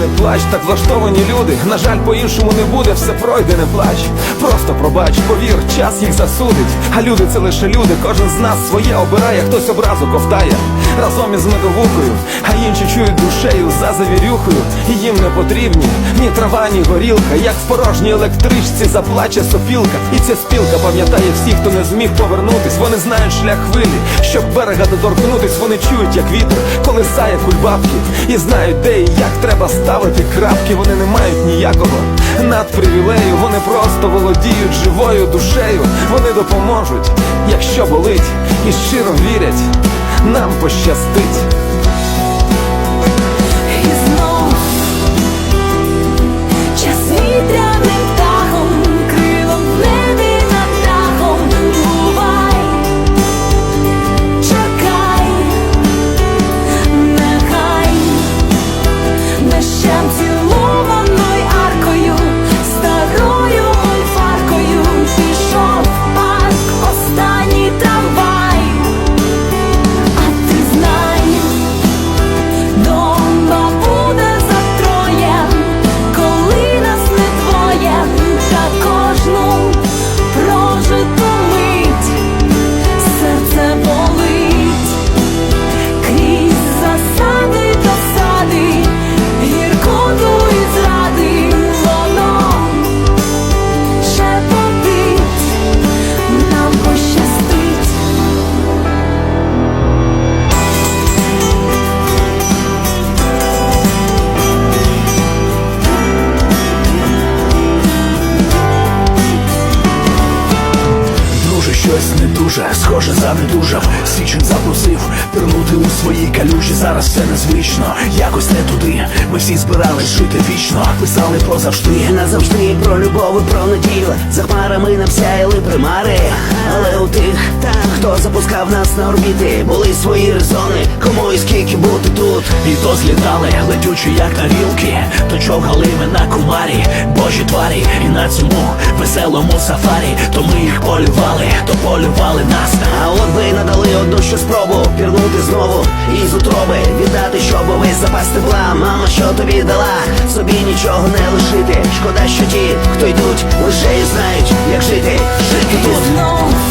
не плач, так влаштовані люди. На жаль, по-іншому не буде, все пройде, не плач. Просто пробач, повір, час їх засудить. А люди це лише люди, кожен з нас своє обирає, хтось образу ковтає разом із медовухою, а інші чують душею за завірюхою. І їм не потрібні ні трава, ні горілка. Як в порожній електричці заплаче сопілка. І ця спілка пам'ятає всіх, хто не зміг повернутись. Вони знають шлях хвилі, щоб берега доторкнутись. Вони чують, як вітер колисає кульбабки, і знають, де і як треба ставити крапки. Вони не мають ніякого надпривілею. Вони просто володіють живою душею. Вони допоможуть, якщо болить, і щиро вірять, нам пощастить. Щось не дуже, схоже, занедужав. Січень запросив пірнути у свої калюжі. Зараз все незвично, якось не туди. Ми всі збирались жити вічно, писали про завжди. Назавжди про любов і про надію. За хмарами нам сяяли примари у тих, хто запускав нас на орбіти? Були свої резони, кому і скільки бути тут. І то злітали, летючі, як тарілки. То човгали ми на кумарі, божі тварі. І на цьому веселому сафарі. То ми їх полювали, то полювали нас. А от би надали одну ще спробу Пірнути знову із утроби. Віддати, щоб увесь запас тепла Мама, що тобі дала, собі нічого не лишити. Шкода, що ті, хто йдуть, лише і знають, як жити, жити тут